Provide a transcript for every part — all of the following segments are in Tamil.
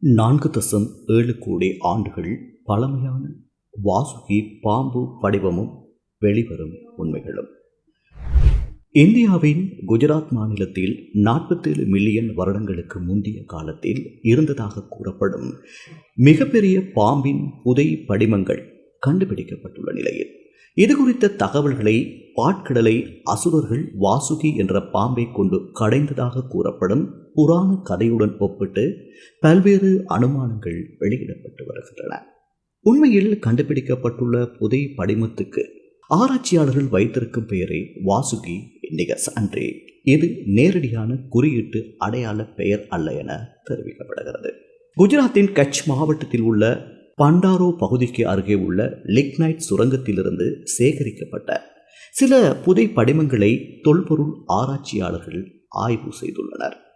நான்கு தசம் ஏழு கோடி ஆண்டுகள் பழமையான வாசுகி பாம்பு படிவமும் வெளிவரும் உண்மைகளும். இந்தியாவின் குஜராத் மாநிலத்தில் நாற்பத்தேழு மில்லியன் வருடங்களுக்கு முந்தைய காலத்தில் இருந்ததாக கூறப்படும் மிகப்பெரிய பாம்பின் புதை படிமங்கள் கண்டுபிடிக்கப்பட்டுள்ள நிலையில். இது குறித்த தகவல்களை பாட்கடலை அசுரர்கள் வாசுகி என்ற பாம்பை கொண்டு கடைந்ததாக கூறப்படும் புராண கதையுடன் ஒப்பிட்டு பல்வேறு அனுமானங்கள் வெளியிடப்பட்டு வருகின்றன. உண்மையில் கண்டுபிடிக்கப்பட்டுள்ள புதை படிமத்துக்கு ஆராய்ச்சியாளர்கள் வைத்திருக்கும் பெயரை வாசுகி இண்டிகஸ் அன்றே. இது நேரடியான குறியீட்டு அடையாள பெயர் அல்ல என தெரிவிக்கப்படுகிறது. குஜராத்தின் கட்ச் மாவட்டத்தில் உள்ள பண்டாரோ பகுதிக்கு அருகே உள்ள லிக்னைட் சுரங்கத்திலிருந்து சேகரிக்கப்பட்ட சில புதை படிமங்களை தொல்பொருள் ஆராய்ச்சியாளர்கள் ஆய்வு செய்துள்ளனர்.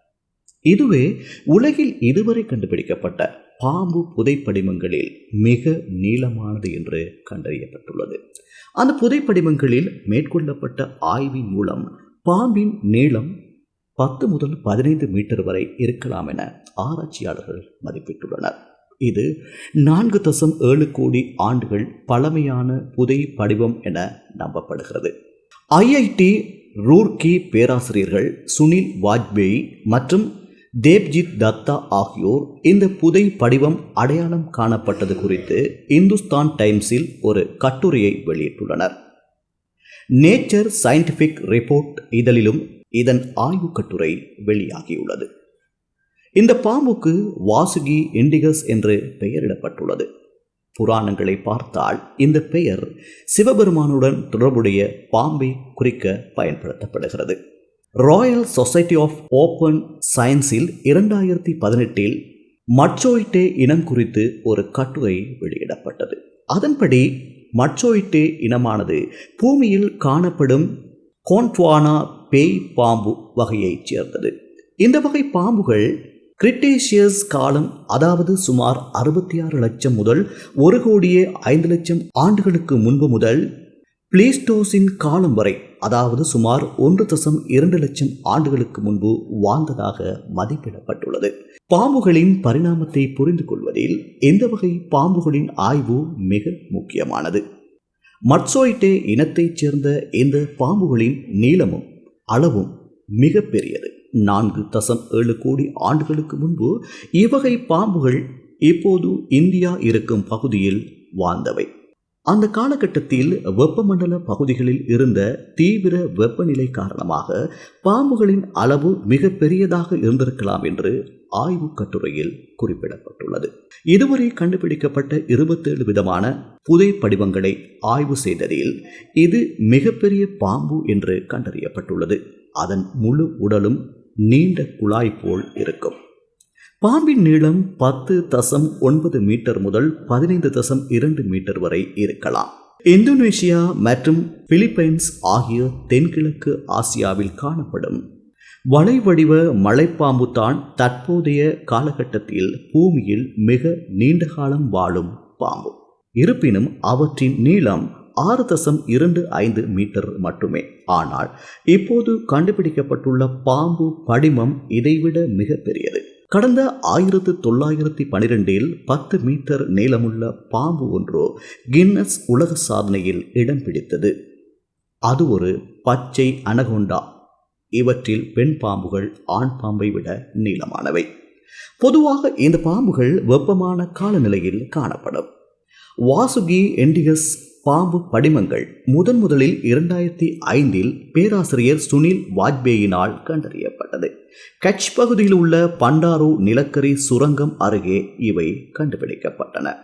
இதுவே உலகில் இதுவரை கண்டுபிடிக்கப்பட்ட பாம்பு புதைப்படிமங்களில் மிக நீளமானது என்று கண்டறியப்பட்டுள்ளது. அந்த புதைப்படிமங்களில் மேற்கொள்ளப்பட்ட ஆய்வின் மூலம் பாம்பின் நீளம் பத்து முதல் பதினைந்து மீட்டர் வரை இருக்கலாம் என ஆராய்ச்சியாளர்கள் மதிப்பிட்டுள்ளனர். இது நான்கு தசம் ஏழு கோடி ஆண்டுகள் பழமையான புதை படிவம் என நம்பப்படுகிறது. ஐஐடி ரூர்கி பேராசிரியர்கள் சுனில் வாஜ்பேயி மற்றும் தேவ்ஜித் தத்தா ஆகியோர் இந்த புதை படிவம் அடையாளம் காணப்பட்டது குறித்து இந்துஸ்தான் டைம்ஸில் ஒரு கட்டுரையை வெளியிட்டுள்ளனர். நேச்சர் சயின்டிஃபிக் ரிப்போர்ட் இதழிலும் இதன் ஆய்வு கட்டுரை வெளியாகியுள்ளது. இந்த பாம்புக்கு வாசுகி இண்டிகஸ் என்று பெயரிடப்பட்டுள்ளது. புராணங்களை பார்த்தால் இந்த பெயர் சிவபெருமானுடன் தொடர்புடைய பாம்பை குறிக்க பயன்படுத்தப்படுகிறது. ராயல் சொசைட்டி ஆஃப் ஓப்பன் சயின்ஸில் இரண்டாயிரத்தி பதினெட்டில் மட்சோயிட்டே இனம் குறித்து ஒரு கட்டுரை வெளியிடப்பட்டது. அதன்படி மட்சோயிட்டே இனமானது பூமியில் காணப்படும் கோன்ட்வானா பேய் பாம்பு வகையைச் சேர்ந்தது. இந்த வகை பாம்புகள் கிரிட்டேஷியஸ் காலம் அதாவது சுமார் அறுபத்தி ஆறு லட்சம் முதல் ஒரு கோடியே ஐந்து லட்சம் ஆண்டுகளுக்கு முன்பு முதல் பிளேஸ்டோஸின் காலம் வரை அதாவது சுமார் ஒன்று தசம் இரண்டு லட்சம் ஆண்டுகளுக்கு முன்பு வாழ்ந்ததாக மதிப்பிடப்பட்டுள்ளது. பாம்புகளின் பரிணாமத்தை புரிந்து கொள்வதில் இந்த வகை பாம்புகளின் ஆய்வு மிக முக்கியமானது. மட்சோயிட்டே இனத்தைச் சேர்ந்த இந்த பாம்புகளின் நீளமும் அளவும் மிக பெரியது. நான்கு தசம் ஏழு கோடி ஆண்டுகளுக்கு முன்பு இவ்வகை பாம்புகள் இப்போது இந்தியா இருக்கும் பகுதியில் வாழ்ந்தவை. அந்த காலகட்டத்தில் வெப்பமண்டல பகுதிகளில் இருந்த தீவிர வெப்பநிலை காரணமாக பாம்புகளின் அளவு மிக பெரியதாக இருந்திருக்கலாம் என்று ஆய்வு கட்டுரையில் குறிப்பிடப்பட்டுள்ளது. இதுவரை கண்டுபிடிக்கப்பட்ட இருபத்தேழு விதமான புதை படிவங்களை ஆய்வு செய்ததில் இது மிகப்பெரிய பாம்பு என்று கண்டறியப்பட்டுள்ளது. அதன் முழு உடலும் நீண்ட குழாய் போல் இருக்கும். பாம்பின் நீளம் பத்து தசம் ஒன்பது மீட்டர் முதல் பதினைந்து தசம் இரண்டு மீட்டர் வரை இருக்கலாம். இந்தோனேஷியா மற்றும் பிலிப்பைன்ஸ் ஆகிய தென்கிழக்கு ஆசியாவில் காணப்படும். வளைவடிவ மலைப்பாம்பு தான் தற்போதைய காலகட்டத்தில் பூமியில் மிக நீண்ட காலம் வாழும் பாம்பு. இருப்பினும் அவற்றின் நீளம் ஆறு தசம் இரண்டு ஐந்து மீட்டர் மட்டுமே. ஆனால் இப்போது கண்டுபிடிக்கப்பட்டுள்ள பாம்பு படிமம் இதைவிட மிக பெரியது. கடந்த ஆயிரத்து தொள்ளாயிரத்தி பனிரெண்டில் பத்து மீட்டர் நீளமுள்ள பாம்பு ஒன்றோ கின்னஸ் உலக சாதனையில் இடம் பிடித்தது. அது ஒரு பச்சை அனகொண்டா. இவற்றில் பெண் பாம்புகள் ஆண் பாம்பை விட நீளமானவை. பொதுவாக இந்த பாம்புகள் வெப்பமான காலநிலையில் காணப்படும். வாசுகி எண்டிகஸ் பாம்பு படிமங்கள். முதன் முதலில் இரண்டாயிரத்தி ஐந்தில் பேராசிரியர் சுனில் வாஜ்பேயினால் கண்டறியப்பட்டது. கட்ச் பகுதியில் உள்ள பண்டாரோ நிலக்கரி சுரங்கம் அருகே இவை கண்டுபிடிக்கப்பட்டன.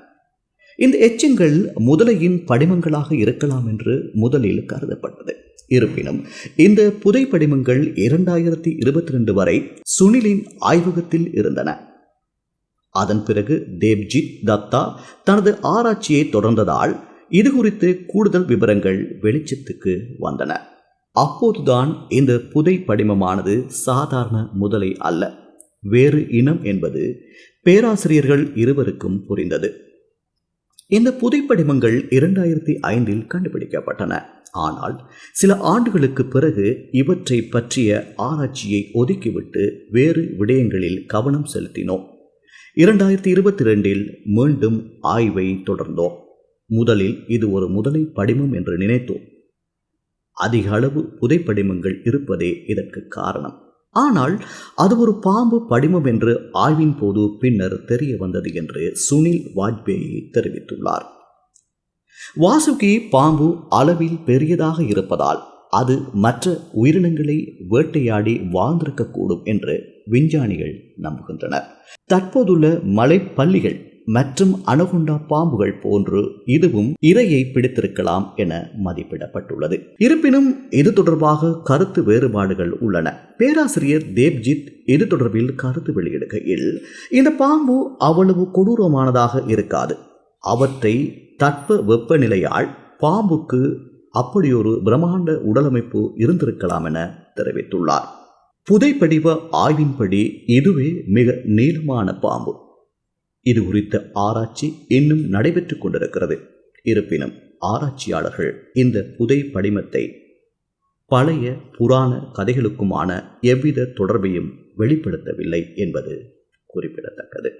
இந்த எச்சங்கள் முதலையின் படிமங்களாக இருக்கலாம் என்று முதலில் கருதப்பட்டது. இருப்பினும் இந்த புதை படிமங்கள் இரண்டாயிரத்தி இருபத்தி ரெண்டு வரை சுனிலின் ஆய்வகத்தில் இருந்தன. அதன் பிறகு தேவ்ஜித் தத்தா தனது ஆராய்ச்சியை தொடர்ந்ததால் இது குறித்து கூடுதல் விவரங்கள் வெளிச்சத்துக்கு வந்தன. அப்போதுதான் இந்த புதை படிமமானது சாதாரண முதலை அல்ல வேறு இனம் என்பது பேராசிரியர்கள் இருவருக்கும் புரிந்தது. இந்த புதைப்படிமங்கள் இரண்டாயிரத்தி ஐந்தில் கண்டுபிடிக்கப்பட்டன. ஆனால் சில ஆண்டுகளுக்கு பிறகு இவற்றை பற்றிய ஆராய்ச்சியை ஒதுக்கிவிட்டு வேறு விடயங்களில் கவனம் செலுத்தினோம். இரண்டாயிரத்தி இருபத்தி ரெண்டில் மீண்டும் ஆய்வை தொடர்ந்தோம். முதலில் இது ஒரு முதலை படிமம் என்று நினைத்தோம். அதிக அளவு புதைப்படிமங்கள் இருப்பதே இதற்கு காரணம். ஆனால் அது ஒரு பாம்பு படிமம் என்று ஆய்வின் போது பின்னர் தெரிய வந்தது என்று சுனில் வாஜ்பேயி தெரிவித்துள்ளார். வாசுகி பாம்பு அளவில் பெரியதாக இருப்பதால் அது மற்ற உயிரினங்களை வேட்டையாடி வாழ்ந்திருக்கக்கூடும் என்று விஞ்ஞானிகள் நம்புகின்றனர். தற்போதுள்ள மலைப்பள்ளிகள் மற்றும் அனகுண்டா பாம்புகள் போன்று இதுவும் இரையை பிடித்திருக்கலாம் என மதிப்பிடப்பட்டுள்ளது. இருப்பினும் இது தொடர்பாக கருத்து வேறுபாடுகள் உள்ளன. பேராசிரியர் தேவ்ஜித் இது தொடர்பில் கருத்து வெளியிடுகையில் இந்த பாம்பு அவ்வளவு கொடூரமானதாக இருக்காது. அவற்றை தட்ப வெப்பநிலையால் பாம்புக்கு அப்படியொரு பிரம்மாண்ட உடலமைப்பு இருந்திருக்கலாம் என தெரிவித்துள்ளார். புதைப்படிவ ஆய்வின்படி இதுவே மிக நீளமான பாம்பு. இது குறித்த ஆராய்ச்சி இன்னும் நடைபெற்றுக் கொண்டிருக்கிறது. இருப்பினும் ஆராய்ச்சியாளர்கள் இந்த புதை படிமத்தை பழைய புராண கதைகளுக்குமான எவ்வித தொடர்பையும் வெளிப்படுத்தவில்லை என்பது குறிப்பிடத்தக்கது.